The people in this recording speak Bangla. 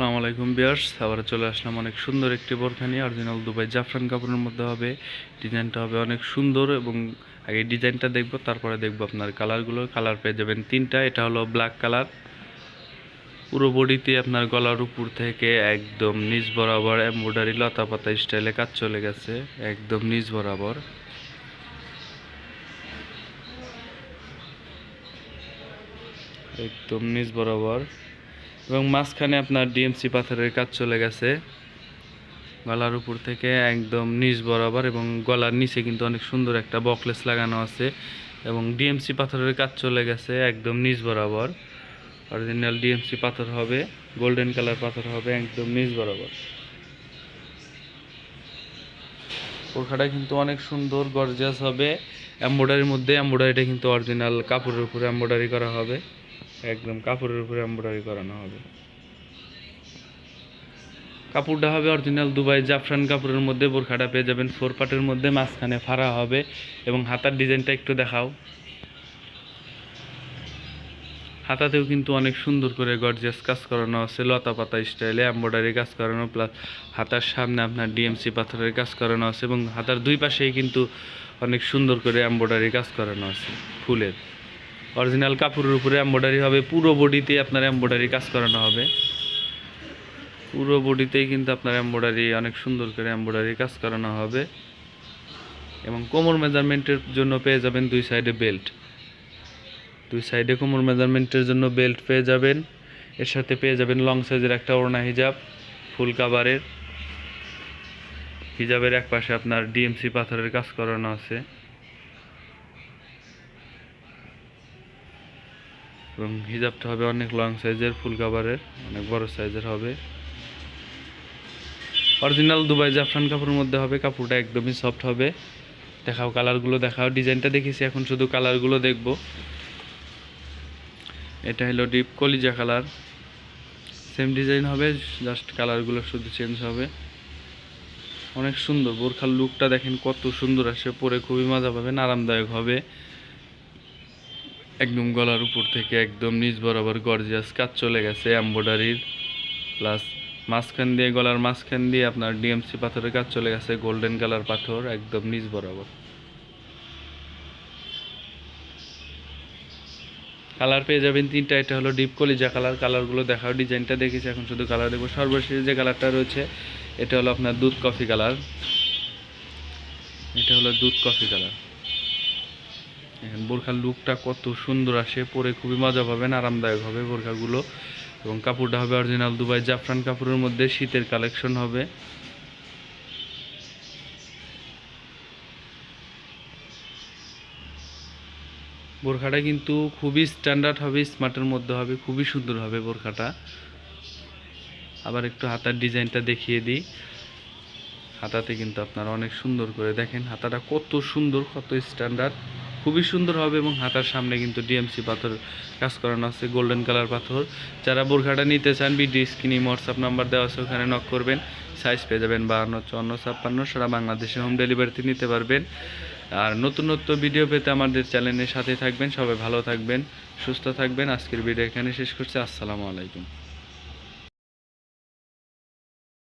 আসসালামু আলাইকুম বিয়ার্স। আবার চলে আসলাম অনেক সুন্দর একটি বোরখা নিয়ে। অরিজিনাল দুবাই জাফরান কাপড়ের মধ্যে হবে, ডিজাইনটা হবে অনেক সুন্দর এবং আগে ডিজাইনটা দেখব, তারপরে দেখব আপনার কালারগুলো। কালার পেয়ে যাবেন তিনটা, এটা হলো ব্ল্যাক কালার। পুরো বডিতে আপনার গলার উপর থেকে একদম নিচ বরাবর এমব্রয়ডারি লতা পাতা স্টাইলে কাজ চলে গেছে, একদম নিচ বরাবর। একদম নিচ বরাবর। এবং মাঝখানে আপনার ডিএমসি পাথরের কাজ চলে গেছে। গলার উপর থেকে একদম নিচ বরাবর এবং গলার নিচে কিন্তু অনেক সুন্দর একটা বকলেস লাগানো আছে এবং ডিএমসি পাথরের কাজ চলে গেছে একদম নিচ বরাবর। অরিজিনাল ডিএমসি পাথর হবে গোল্ডেন কালার পাথর হবে একদম নিচ বরাবর। পোরখাটা কিন্তু অনেক সুন্দর গর্জিয়াস হবে। এম্ব্রয়ডারির মধ্যে এম্ব্রয়ডারিটা কিন্তু অরিজিনাল কাপড়ের উপরে এম্ব্রয়ডারি করা হবে। একদম কাপড়ের উপরে এমব্রয়ডারি করানো হবে। কাপড়টা হবে অরিজিনাল দুবাই জাফরান কাপড়ের মধ্যে, বোরখাটা পেয়ে যাবেন ফোর পার্টের মধ্যে, মাঝখানে ফাড়া হবে এবং হাতার ডিজাইনটা একটু দেখাও। হাতাতেও কিন্তু অনেক সুন্দর করে গর্জিয়াস কাজ করানো আছে, লতা পাতা স্টাইলে এমব্রয়ডারি কাজ করানো প্লাস হাতার সামনে আপনার ডিএমসি পাথরের কাজ করানো আছে এবং হাতার দুই পাশেই কিন্তু অনেক সুন্দর করে এমব্রয়ডারি কাজ করানো আছে, ফুলের। অরিজিনাল কাপড়ের উপরে এমব্রয়ডারি হবে, পুরো বডিতে আপনার এমব্রয়ডারি কাজ করানো হবে। পুরো বডিতেই কিন্তু আপনার এমব্রয়ডারি অনেক সুন্দর করে এমব্রয়ডারি কাজ করানো হবে। এবং কোমর মেজারমেন্টের জন্য পেয়ে যাবেন দুই সাইডে বেল্ট দুই সাইডে কোমর মেজারমেন্টের জন্য বেল্ট পেয়ে যাবেন। এর সাথে পেয়ে যাবেন লং সাইজের একটা ওড়না হিজাব, ফুল কাভারের হিজাবের এক পাশে আপনার ডিএমসি পাথরের কাজ করানো আছে। এবং হিজাবটা হবে অনেক লং সাইজের, ফুল কাভারের অনেক বড় সাইজের হবে। অরিজিনাল দুবাই জাফরান কাপড়ের মধ্যে হবে, কাপড়টা একদমই সফট হবে। দেখাও কালারগুলো দেখাও ডিজাইনটা দেখেছি, এখন শুধু কালারগুলো দেখব। এটা হলো ডিপ কলিজা কালার সেম ডিজাইন হবে জাস্ট কালারগুলো শুধু চেঞ্জ হবে। অনেক সুন্দর, বোরখার লুকটা দেখেন কত সুন্দর আসে, পরে খুবই মজা পাবেন, আরামদায়ক হবে। একদম গলার উপর থেকে একদম নিচ বরাবর গর্জিয়াস কাজ চলে গেছে এম্ব্রয়ডারির প্লাস মাঝখান দিয়ে, গলার মাঝখান দিয়ে আপনার ডিএমসি পাথরের কাজ চলে গেছে গোল্ডেন কালার পাথর একদম নিচ বরাবর। কালার পেয়ে যাবেন তিনটা, এটা হলো ডিপ কলিজা কালার কালারগুলো দেখাও ডিজাইনটা দেখেছি এখন শুধু কালার দেখব সর্বশেষ যে কালারটা রয়েছে, এটা হলো আপনার দুধ কফি কালার এটা হলো দুধ কফি কালার দেখেন, বোরখার লুকটা কত সুন্দর আসে, পরে খুবই মজা পাবেন, আরামদায়ক হবে বোরখাগুলো। এবং কাপড়টা হবে অরিজিনাল দুবাই জাফরান কাপড়ের মধ্যে, শীতের কালেকশন হবে। বোরখাটা কিন্তু খুবই স্ট্যান্ডার্ড হবে, স্মার্টের মধ্যে হবে, খুবই সুন্দর হবে বোরখাটা। আবার একটু হাতার ডিজাইনটা দেখিয়ে দিই। হাতাতে কিন্তু আপনারা অনেক সুন্দর করে দেখেন, হাতাটা কত সুন্দর, কত স্ট্যান্ডার্ড খুবই সুন্দর হবে এবং হাতার সামনে কিন্তু ডিএমসি পাথর কাজ করানো আছে গোল্ডেন কালার পাথর। যারা বোরখাটা নিতে চান, বিডি স্ক্রিনে হোয়াটসঅ্যাপ নাম্বার দেওয়া আছে, ওখানে নক করবেন। সাইজ পেয়ে যাবেন বাহান্ন, চুয়ান্ন, ছাপ্পান্ন, সারা বাংলাদেশে হোম ডেলিভারিতে নিতে পারবেন। আর নতুন নতুন ভিডিও পেতে আমাদের চ্যানেলের সাথে থাকবেন। সবাই ভালো থাকবেন, সুস্থ থাকবেন। আজকের ভিডিও এখানে শেষ করছি। আসসালামু আলাইকুম।